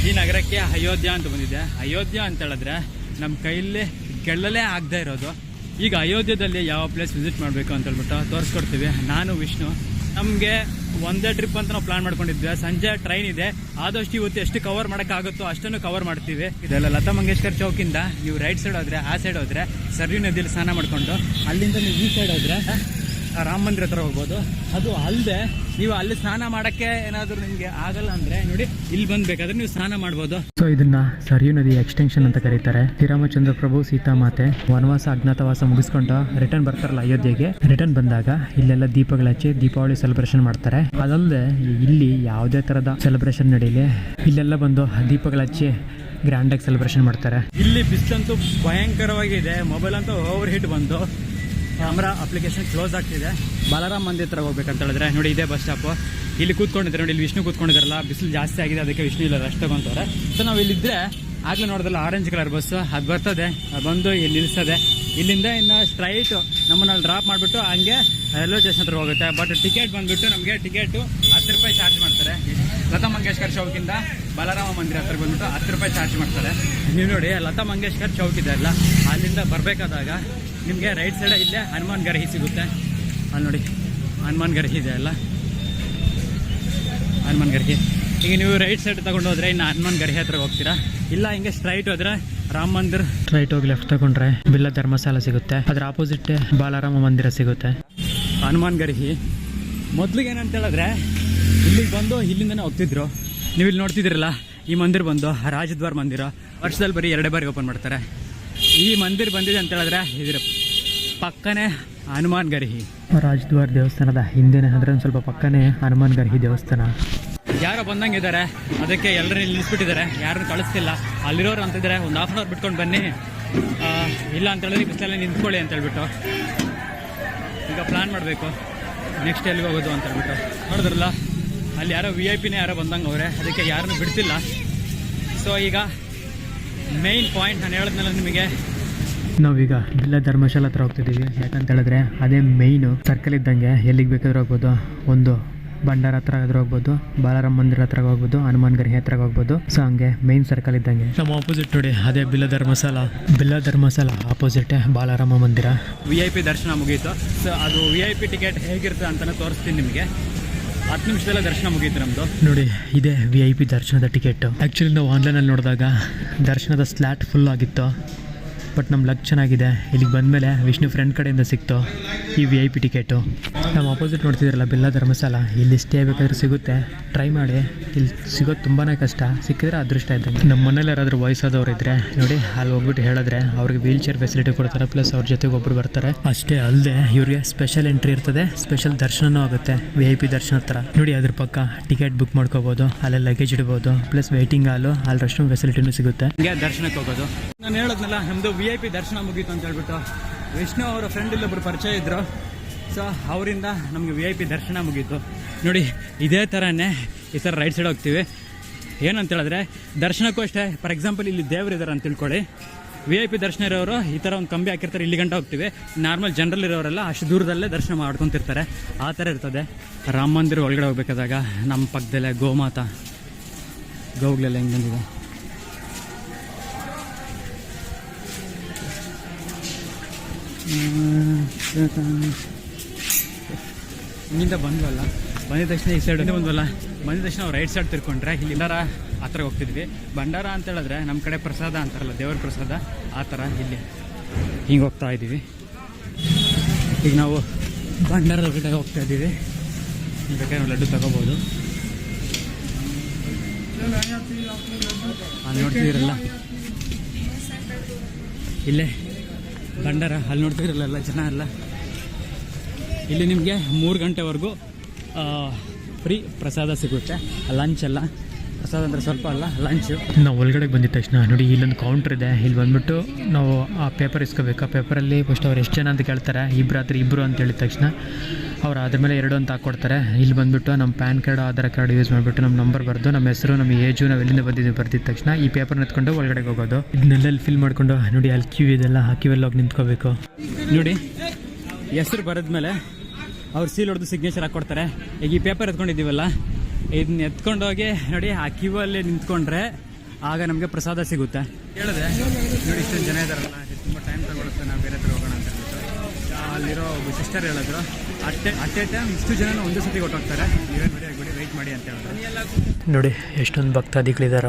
ಈ ನಗರಕ್ಕೆ ಅಯೋಧ್ಯ ಅಂತ ಬಂದಿದೆ. ಅಯೋಧ್ಯ ಅಂತ ಹೇಳಿದ್ರೆ ನಮ್ಮ ಕೈಯಲ್ಲಿ ಗೆಲ್ಲಲೇ ಆಗದೆ ಇರೋದು. ಈಗ ಅಯೋಧ್ಯದಲ್ಲಿ ಯಾವ ಪ್ಲೇಸ್ ವಿಸಿಟ್ ಮಾಡಬೇಕು ಅಂತ ಹೇಳ್ಬಿಟ್ಟು ತೋರಿಸ್ಕೊಡ್ತೀವಿ. ನಾನು, ವಿಷ್ಣು. ನಮಗೆ ಒಂದೇ ಟ್ರಿಪ್ ಅಂತ ನಾವು ಪ್ಲಾನ್ ಮಾಡ್ಕೊಂಡಿದ್ವಿ. ಸಂಜೆ ಟ್ರೈನ್ ಇದೆ. ಆದಷ್ಟು ಇವತ್ತು ಎಷ್ಟು ಕವರ್ ಮಾಡೋಕ್ಕಾಗುತ್ತೋ ಅಷ್ಟನ್ನು ಕವರ್ ಮಾಡ್ತೀವಿ. ಇದೆಲ್ಲ ಲತಾ ಮಂಗೇಶ್ಕರ್ ಚೌಕಿಂದ ನೀವು ರೈಟ್ ಸೈಡ್ ಹೋದರೆ, ಆ ಸೈಡ್ ಹೋದ್ರೆ ಸರ್ವಿ ನದಿಯಲ್ಲಿ ಸ್ನಾನ ಮಾಡಿಕೊಂಡು, ಅಲ್ಲಿಂದ ನೀವು ಈ ಸೈಡ್ ಹೋದ್ರೆ ರಾಮ ಮಂದಿರ ಹತ್ರ ಹೋಗ್ಬೋದು. ಅದು ಅಲ್ಲದೆ ನೀವು ಅಲ್ಲಿ ಸ್ನಾನ ಮಾಡಕ್ಕೆ ಏನಾದರೂ ನಿಮಗೆ ಆಗಲ್ಲ ಅಂದ್ರೆ ನೋಡಿ ಇಲ್ಲಿ ಬಂದ್ಬೇಕಾದ್ರೆ ನೀವು ಸ್ನಾನ ಮಾಡ್ಬೋದು. ಸೊ ಇದನ್ನ ಸರಿಯು ನದಿ ಎಕ್ಸ್ಟೆನ್ಷನ್ ಅಂತ ಕರೀತಾರೆ. ಶ್ರೀರಾಮಚಂದ್ರ ಪ್ರಭು ಸೀತಾಮಾತೆ ವನವಾಸ ಅಜ್ಞಾತವಾಸ ಮುಗಿಸ್ಕೊಂಡು ರಿಟರ್ನ್ ಬರ್ತಾರಲ್ಲ ಅಯೋಧ್ಯೆಗೆ. ರಿಟರ್ನ್ ಬಂದಾಗ ಇಲ್ಲೆಲ್ಲ ದೀಪಗಳು ಹಚ್ಚಿ ದೀಪಾವಳಿ ಸೆಲೆಬ್ರೇಷನ್ ಮಾಡ್ತಾರೆ. ಅದಲ್ಲದೆ ಇಲ್ಲಿ ಯಾವುದೇ ತರದ ಸೆಲೆಬ್ರೇಷನ್ ನಡೀಲಿ. ಇಲ್ಲೆಲ್ಲ ಬಂದು ದೀಪಗಳು ಹಚ್ಚಿ ಗ್ರ್ಯಾಂಡಾಗಿ ಸೆಲೆಬ್ರೇಷನ್ ಮಾಡ್ತಾರೆ. ಇಲ್ಲಿ ಬಿಸಿಲಂತೂ ಭಯಂಕರವಾಗಿದೆ. ಮೊಬೈಲ್ ಅಂತೂ ಓವರ್ ಹೀಟ್ ಬಂದು ಕ್ಯಾಮ್ರಾ ಅಪ್ಲಿಕೇಶನ್ ಕ್ಲೋಸ್ ಆಗ್ತಿದೆ. ಬಾಲಾರಾಮ್ ಮಂದಿರ ಹತ್ರ ಹೋಗ್ಬೇಕಂತ ಹೇಳಿದ್ರೆ, ನೋಡಿ ಇದೇ ಬಸ್ ಸ್ಟಾಪ್. ಇಲ್ಲಿ ಕೂತ್ಕೊಂಡಿದ್ರೆ, ನೋಡಿ ಇಲ್ಲಿ ವಿಷ್ಣು ಕೂತ್ಕೊಂಡಿದ್ದಾರಲ್ಲ, ಬಿಸಿಲು ಜಾಸ್ತಿ ಆಗಿದೆ, ಅದಕ್ಕೆ ವಿಷ್ಣು ಇಲ್ಲ ರಶ್ ತಗೊಂತವ್ರೆ. ಸೊ ನಾವು ಇಲ್ಲಿದ್ರೆ, ಆಗ್ಲೇ ನೋಡಿದ್ರಲ್ಲ ಆರೆಂಜ್ ಕಲರ್ ಬಸ್ ಅದು ಬರ್ತದೆ ಬಂದು ಇಲ್ಲಿ ನಿಲ್ಲಿಸ್ತದೆ ಇಲ್ಲಿಂದ ಇನ್ನು ಸ್ಟ್ರೈಟ್ ನಮ್ಮನ್ನ ಡ್ರಾಪ್ ಮಾಡಿಬಿಟ್ಟು, ಹಂಗೆ ರೈಲ್ವೆ ಸ್ಟೇಷನ್ ಹತ್ರ ಹೋಗುತ್ತೆ. ಬಟ್ ಟಿಕೆಟ್ ಬಂದ್ಬಿಟ್ಟು ನಮಗೆ ಟಿಕೆಟು ಹತ್ತು ರೂಪಾಯಿ ಚಾರ್ಜ್ ಮಾಡ್ತಾರೆ. ಲತಾ ಮಂಗೇಶ್ಕರ್ ಚೌಕಿಂದ ಬಲರಾಮ ಮಂದಿರ ಹತ್ರ ಬಂದ್ಬಿಟ್ಟು ಹತ್ತು ರೂಪಾಯಿ ಚಾರ್ಜ್ ಮಾಡ್ತಾರೆ. ನೀವು ನೋಡಿ ಲತಾ ಮಂಗೇಶ್ಕರ್ ಚೌಕ್ ಇದೆ ಅಲ್ಲ ಅಲ್ಲಿಂದ ಬರಬೇಕಾದಾಗ ನಿಮಗೆ ರೈಟ್ ಸೈಡ ಇಲ್ಲೇ ಹನುಮಾನ್ ಗರ್ಹಿ ಸಿಗುತ್ತೆ. ಅಲ್ಲಿ ನೋಡಿ ಹನುಮಾನ್ ಗರ್ಹಿ ಇದೆ ಅಲ್ಲ? ಹನುಮಾನ್ ಗರ್ಹಿ. ಈಗ ನೀವು ರೈಟ್ ಸೈಡ್ ತಗೊಂಡು ಹೋದ್ರೆ ಇನ್ನು ಹನುಮಾನ್ ಗರ್ಹಿ ಹತ್ರ ಹೋಗ್ತೀರಾ? ಇಲ್ಲ ಹಿಂಗೆ ಸ್ಟ್ರೈಟ್ ಹೋದ್ರೆ ರಾಮ ಮಂದಿರ್. ಸ್ಟ್ರೈಟ್ ಹೋಗಿ ಲೆಫ್ಟ್ ತಗೊಂಡ್ರೆ ಬಿಲ್ಲ ಧರ್ಮಸ್ಥಳ ಸಿಗುತ್ತೆ. ಅದ್ರ ಆಪೋಸಿಟ್ ಬಾಲರಾಮ ಮಂದಿರ ಸಿಗುತ್ತೆ. ಹನುಮಾನ್ ಗರ್ಹಿ. ಮೊದ್ಲಿಗೆ ಏನಂತ ಹೇಳಿದ್ರೆ ಇಲ್ಲಿಗೆ ಬಂದು ಇಲ್ಲಿಂದನೇ ಹೋಗ್ತಿದ್ರು. ನೀವು ಇಲ್ಲಿ ನೋಡ್ತಿದ್ದೀರಲ್ಲ ಈ ಮಂದಿರ ಬಂದು ರಾಜದ್ವಾರ ಮಂದಿರ. ವರ್ಷದಲ್ಲಿ ಬರೀ ಎರಡೇ ಬಾರಿ ಓಪನ್ ಮಾಡ್ತಾರೆ. ಈ ಮಂದಿರ ಬಂದಿದೆ ಅಂತ ಹೇಳಿದ್ರೆ ಇದ್ರ ಪಕ್ಕನೇ ಹನುಮಾನ್ ಗರ್ಹಿ ರಾಜದ್ವಾರ ದೇವಸ್ಥಾನದ ಹಿಂದೆನೆ ಅಂದ್ರೆ ಒಂದು ಸ್ವಲ್ಪ ಪಕ್ಕನೇ ಹನುಮಾನ್ ಗರ್ಹಿ ದೇವಸ್ಥಾನ. ಯಾರೋ ಬಂದಂಗಿದ್ದಾರೆ ಅದಕ್ಕೆ ಎಲ್ಲರೂ ಇಲ್ಲಿ ನಿಲ್ಲಿಸ್ಬಿಟ್ಟಿದ್ದಾರೆ ಯಾರನ್ನು ಕಳಿಸ್ತಿಲ್ಲ. ಅಲ್ಲಿರೋರು ಅಂತಿದ್ದಾರೆ ಒಂದು ಹಾಫ್ ಅನ್ ಅವರ್ ಬಿಟ್ಕೊಂಡು ಬನ್ನಿ. ಇಲ್ಲ ಅಂತ ಹೇಳಿದ್ರೆ ಬಿಸಿಲಲ್ಲಿ ನಿಂತ್ಕೊಳ್ಳಿ ಅಂತ ಹೇಳ್ಬಿಟ್ಟು. ಈಗ ಪ್ಲಾನ್ ಮಾಡಬೇಕು. ನೆಕ್ಸ್ಟ್ ಎಲ್ಲಿಗೆ ಹೋಗೋದು ಅಂತ ಹೇಳ್ಬಿಟ್ಟು. ನೋಡಿದ್ರಲ್ಲ? ಅಲ್ಲಿ ಯಾರೋ ವಿ ಐ ಪಿನೇ ಯಾರೋ ಬಂದಂಗೆ ಅವರೇ ಅದಕ್ಕೆ ಯಾರನ್ನೂ ಬಿಡ್ತಿಲ್ಲ. ಸೊ ಈಗ ಮೇಯ್ನ್ ಪಾಯಿಂಟ್ ನಾನು ಹೇಳಿದ್ನಲ್ಲ ನಿಮಗೆ. ನಾವೀಗ ಬಿಲ್ಲ ಧರ್ಮಶಾಲ ಹತ್ರ ಹೋಗ್ತಿದ್ದೀವಿ. ಯಾಕಂತ ಹೇಳಿದ್ರೆ ಅದೇ ಮೇಯ್ನು ಸರ್ಕಲ್ ಇದ್ದಂಗೆ ಎಲ್ಲಿಗೆ ಬೇಕಾದ್ರೂ ಹೋಗ್ಬೋದು. ಒಂದು ಭಂಡಾರ ಹತ್ರ ಆದ್ರೂ ಹೋಗ್ಬೋದು ಬಾಲಾರಾಮ್ ಮಂದಿರ ಹತ್ರ ಹೋಗ್ಬೋದು ಹನುಮಾನ್ ಗರ್ಹಿ ಹತ್ರ ಹೋಗ್ಬೋದು. ಸೊ ಹಂಗೆ ಮೇಯ್ನ್ ಸರ್ಕಲ್ ಇದ್ದಂಗೆ. ನಮ್ಮ ಆಪೋಸಿಟ್ ನೋಡಿ ಅದೇ ಬಿಲ್ಲ ಧರ್ಮಸಾಲ ಬಿಲ್ಲ ಧರ್ಮಸಾಲ ಆಪೋಸಿಟ್ ಬಾಲಾರಾಮ ಮಂದಿರ. ವಿ ಐ ಪಿ ದರ್ಶನ ಮುಗಿಯಿತು ಸೊ ಅದು ವಿ ಐ ಪಿ ಟಿಕೆಟ್ ಹೇಗಿರುತ್ತೆ ಅಂತಲೇ ತೋರಿಸ್ತೀನಿ ನಿಮಗೆ. ಹತ್ತು ನಿಮಿಷದಲ್ಲೇ ದರ್ಶನ ಮುಗೀತು ನಮ್ಮದು ನೋಡಿ, ಇದೇ ವಿ ಐ ಪಿ ದರ್ಶನದ ಟಿಕೆಟ್. ಆ್ಯಕ್ಚುಲಿ ನಾವು ಆನ್ಲೈನಲ್ಲಿ ನೋಡಿದಾಗ ದರ್ಶನದ ಸ್ಲಾಟ್ ಫುಲ್ ಆಗಿತ್ತು. ಬಟ್ ನಮ್ಮ ಲಕ್ ಚೆನ್ನಾಗಿದೆ. ಇಲ್ಲಿಗೆ ಬಂದಮೇಲೆ ವಿಷ್ಣು ಫ್ರೆಂಡ್ ಕಡೆಯಿಂದ ಸಿಕ್ತು ಈ ವಿ ಐ ಪಿ ಟಿಕೆಟು. ನಮ್ಮ ಅಪೋಸಿಟ್ ನೋಡ್ತಿದ್ದೀರಲ್ಲ ಬಿಲ್ಲ ಧರ್ಮಸ್ಥಳ. ಇಲ್ಲಿ ಸ್ಟೇ ಬೇಕಾದ್ರೆ ಸಿಗುತ್ತೆ. ಟ್ರೈ ಮಾಡಿ. ಇಲ್ಲಿ ಸಿಗೋದು ತುಂಬಾ ಕಷ್ಟ. ಸಿಕ್ಕಿದ್ರೆ ಅದೃಷ್ಟ ಇದ್ದಂಗೆ ನಮ್ಮ ಮನೇಲಿ ಯಾರಾದರೂ ವಯಸ್ಸಾದವ್ರು ಇದ್ದರೆ ನೋಡಿ, ಅಲ್ಲಿ ಹೋಗ್ಬಿಟ್ಟು ಹೇಳಿದ್ರೆ ಅವ್ರಿಗೆ ವೀಲ್ ಚೇರ್ ಫೆಸಿಲಿಟಿ ಕೊಡ್ತಾರೆ ಪ್ಲಸ್ ಅವ್ರ ಜೊತೆಗೆ ಒಬ್ಬರು ಬರ್ತಾರೆ. ಅಷ್ಟೇ ಅಲ್ಲದೆ ಇವ್ರಿಗೆ ಸ್ಪೆಷಲ್ ಎಂಟ್ರಿ ಇರ್ತದೆ ಸ್ಪೆಷಲ್ ದರ್ಶನವೂ ಆಗುತ್ತೆ ವಿ ಐ ಪಿ ದರ್ಶನ ಹತ್ರ. ನೋಡಿ, ಅದ್ರ ಪಕ್ಕ ಟಿಕೆಟ್ ಬುಕ್ ಮಾಡ್ಕೋಬೋದು ಅಲ್ಲೇ ಲಗೇಜ್ ಇಡ್ಬೋದು ಪ್ಲಸ್ ವೆಯ್ಟಿಂಗ್ ಹಾಲು ಅಲ್ಲಿ ರೆಸ್ಟ್ ರೂಮ್ ಫೆಸಿಲಿಟಿನೂ ಸಿಗುತ್ತೆ. ಹಿಂಗೆ ದರ್ಶನಕ್ಕೆ ಹೋಗೋದು. ನಾನು ಹೇಳೋದ್ನಲ್ಲ ನಮ್ಮದು ವಿ ಐ ಪಿ ದರ್ಶನ ಮುಗೀತು ಅಂತ ಹೇಳ್ಬಿಟ್ಟು. ವಿಷ್ಣು ಅವರ ಫ್ರೆಂಡ್ ಇಲ್ಲೊಬ್ರು ಪರಿಚಯ ಇದ್ರು. ಸೊ, ಅವರಿಂದ ನಮಗೆ ವಿ ಐ ಪಿ ದರ್ಶನ ಮುಗೀತು. ನೋಡಿ, ಇದೇ ಥರನೇ ಈ ಥರ ರೈಟ್ ಸೈಡ್ ಹೋಗ್ತೀವಿ. ಏನಂತ ಹೇಳಿದ್ರೆ ದರ್ಶನಕ್ಕೂ ಅಷ್ಟೇ ಫಾರ್ ಎಕ್ಸಾಂಪಲ್ ಇಲ್ಲಿ ದೇವ್ರು ಇದ್ದಾರೆ ಅಂತ ತಿಳ್ಕೊಳ್ಳಿ. ವಿ ಐ ಪಿ ದರ್ಶನ ಇರೋರು ಈ ಥರ ಒಂದು ಕಂಬಿ ಹಾಕಿರ್ತಾರೆ, ಇಲ್ಲಿ ಗಂಟೆ ಹೋಗ್ತೀವಿ. ನಾರ್ಮಲ್ ಜನರಲ್ ಇರೋರೆಲ್ಲ ಅಷ್ಟು ದೂರದಲ್ಲೇ ದರ್ಶನ ಮಾಡ್ಕೊತಿರ್ತಾರೆ. ಆ ಥರ ಇರ್ತದೆ. ರಾಮ ಮಂದಿರ ಒಳಗಡೆ ಹೋಗ್ಬೇಕಾದಾಗ ನಮ್ಮ ಪಕ್ಕದಲ್ಲೇ ಗೋಮಾತಾ. ಗೌಗ್ಲೆಲ್ಲ ಹೆಂಗೆ ಬಂದಿದೆ? ಇಲ್ಲಿಂದ ಬಂದ್ವಲ್ಲ? ಬಂದಿದ ತಕ್ಷಣ ಈ ಸೈಡ್ ಬಂದ್ವಲ್ಲ? ಬಂದಿದ ತಕ್ಷಣ ರೈಟ್ ಸೈಡ್ ತಿರ್ಕೊಂಡ್ರೆ ಇಲ್ಲಿ ಎಲ್ಲಾರ ಆ ಥರ ಹೋಗ್ತಿದ್ವಿ. ಭಂಡಾರ ಅಂತ ಹೇಳಿದ್ರೆ ನಮ್ಮ ಕಡೆ ಪ್ರಸಾದ ಅಂತಾರಲ್ಲ, ದೇವರ ಪ್ರಸಾದ, ಆ ಥರ ಇಲ್ಲಿ ಹಿಂಗೆ ಹೋಗ್ತಾ ಇದ್ದೀವಿ. ಈಗ ನಾವು ಭಂಡಾರದ ಕಡೆ ಹೋಗ್ತಾ ಇದ್ದೀವಿ. ಬೇಕಾದ್ರೆ ನಾವು ಲಡ್ಡು ತಗೋಬೋದು. ಅಲ್ಲಿ ನೋಡ್ತಿದ್ದೀರಲ್ಲ? ಇಲ್ಲೇ ಭಂಡಾರ, ಅಲ್ಲಿ ನೋಡ್ತಿರಲ್ಲ ಜನ ಎಲ್ಲ? ಇಲ್ಲಿ ನಿಮಗೆ ಮೂರು ಗಂಟೆವರೆಗೂ ಫ್ರೀ ಪ್ರಸಾದ ಸಿಗುತ್ತೆ. ಲಂಚ್ ಎಲ್ಲ. ಪ್ರಸಾದ ಅಂದರೆ ಸ್ವಲ್ಪ ಅಲ್ಲ ಲಂಚು ನಾವು ಒಳಗಡೆ ಬಂದಿದ್ದ ತಕ್ಷಣ ನೋಡಿ ಇಲ್ಲೊಂದು ಕೌಂಟ್ರ್ ಇದೆ. ಇಲ್ಲಿ ಬಂದ್ಬಿಟ್ಟು ನಾವು ಆ ಪೇಪರ್ ಇಸ್ಕೋಬೇಕು. ಆ ಪೇಪರಲ್ಲಿ ಫಸ್ಟ್ ಅವ್ರು ಎಷ್ಟು ಜನ ಅಂತ ಕೇಳ್ತಾರೆ. ಇಬ್ಬರು ಆದರೆ ಇಬ್ಬರು ಅಂತ ಹೇಳಿದ ತಕ್ಷಣ ಅವ್ರು ಅದ್ರ ಮೇಲೆ ಎರಡು ಅಂತ ಹಾಕ್ಕೊಡ್ತಾರೆ ಇಲ್ಲಿ ಬಂದ್ಬಿಟ್ಟು ನಮ್ಮ PAN card Aadhaar card use ಮಾಡಿಬಿಟ್ಟು ನಮ್ಮ ನಂಬರ್ ಬರೆದು ನಮ್ಮ ಹೆಸರು ನಮ್ಮ ಏಜು ನಾವು ಎಲ್ಲಿಂದ ಬಂದಿದ್ದೀವಿ ಬರ್ತಿದ್ದ ತಕ್ಷಣ ಈ ಪೇಪರ್ನ ಎತ್ಕೊಂಡು ಒಳಗಡೆ ಹೋಗೋದು. ಇದನ್ನೆಲ್ಲ ಫಿಲ್ ಮಾಡಿಕೊಂಡು ನೋಡಿ ಅಲ್ಲಿ ಕ್ಯೂ ಇದೆಲ್ಲ ಹಾಕಿವೆಲ್ಲ ಹೋಗಿ ನಿಂತ್ಕೋಬೇಕು. ನೋಡಿ ಹೆಸರು ಬರೆದ್ಮೇಲೆ ಅವ್ರು ಸೀಲ್ ಹೊಡೆದು ಸಿಗ್ನೇಚರ್ ಹಾಕ್ಕೊಡ್ತಾರೆ ಈಗ ಈ ಪೇಪರ್ ಎತ್ಕೊಂಡಿದ್ದೀವಲ್ಲ ಇದನ್ನ ಎತ್ಕೊಂಡೋಗಿ ನೋಡಿ, ಆ ಕ್ಯೂ ಅಲ್ಲಿ ನಿಂತ್ಕೊಂಡ್ರೆ ಆಗ ನಮಗೆ ಪ್ರಸಾದ ಸಿಗುತ್ತೆ. ಹೇಳಿದೆ ನೋಡಿ, ಇಷ್ಟೊಂದು ಜನ ಇದಾರಲ್ಲ ತುಂಬ ಟೈಮ್ ತಗೊಳುತ್ತೆ, ನಾವು ಬೇರೆ ಹತ್ರ ಹೋಗೋಣ ಅಂತ ಹೇಳ್ಬಿಟ್ಟು. ಅಲ್ಲಿರೋ ಒಬ್ಬ ಸಿಸ್ಟರ್ ಹೇಳಿದ್ರು. ಟೈಮ್ ಇಷ್ಟು ಜನ ಒಂದೇ ಸತಿ ಕೊಟ್ಟೋಗ್ತಾರೆ. ನೀವೇ ನೋಡಿ ಆಗ್ಬಿಡಿ ವೆಯ್ಟ್ ಮಾಡಿ ಅಂತ ಹೇಳಿದ್ರು. ನೋಡಿ ಎಷ್ಟೊಂದು ಭಕ್ತಾದಿಗಳಿದಾರ.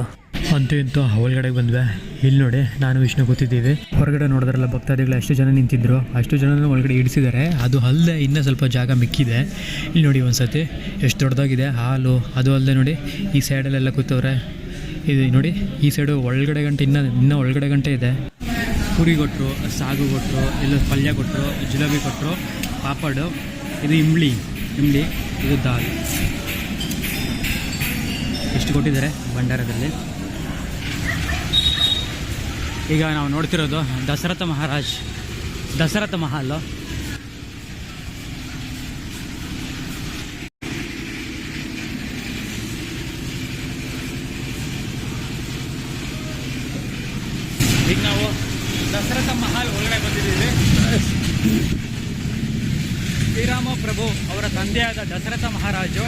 ಅಂತೂ ಇಂತೂ ಒಳಗಡೆ ಬಂದ್ವೆ. ಇಲ್ಲಿ ನೋಡಿ ನಾನು ವಿಷ್ಣು ಕೂತಿದ್ದೀವಿ. ಹೊರಗಡೆ ನೋಡಿದ್ರಲ್ಲ ಭಕ್ತಾದಿಗಳು ಅಷ್ಟು ಜನ ನಿಂತಿದ್ರು. ಅಷ್ಟು ಜನ ಒಳಗಡೆ ಇಡಿಸಿದ್ದಾರೆ. ಅದು ಅಲ್ಲದೆ ಇನ್ನೂ ಸ್ವಲ್ಪ ಜಾಗ ಮಿಕ್ಕಿದೆ. ಇಲ್ಲಿ ನೋಡಿ ಒಂದ್ಸತಿ ಎಷ್ಟು ದೊಡ್ಡದಾಗಿದೆ ಹಾಲು. ಅದು ಅಲ್ಲದೆ ನೋಡಿ ಈ ಸೈಡಲ್ಲೆಲ್ಲ ಕೂತವ್ರೆ. ಇದು ನೋಡಿ ಈ ಸೈಡು ಒಳಗಡೆ ಗಂಟೆ ಇನ್ನೂ ಇನ್ನೂ ಒಳಗಡೆ ಗಂಟೆ ಇದೆ. ಪುರಿ ಕೊಟ್ಟರು ಸಾಗು ಕೊಟ್ಟರು ಇಲ್ಲ ಪಲ್ಯ ಕೊಟ್ಟರು ಜಿಲೇಬಿ ಕೊಟ್ಟರು ಪಾಪಡು ಇದು ಇಂಬ್ಳಿ ಇಂಬ್ಳಿ ಇದು ದಾಲ್. ಎಷ್ಟು ಕೊಟ್ಟಿದ್ದಾರೆ ಭಂಡಾರದಲ್ಲಿ? ಈಗ ನಾವು ನೋಡ್ತಿರೋದು ದಸರಥ ಮಹಾರಾಜ್. ದಸರಥ ಮಹಲ್ ಈಗ ನಾವು ದಸರಥ ಮಹಲ್ ಒಳಗಡೆ ಬಂದಿದ್ದೀವಿ. ಶ್ರೀರಾಮ ಪ್ರಭು ಅವರ ತಂದೆಯಾದ ದಶರಥ ಮಹಾರಾಜು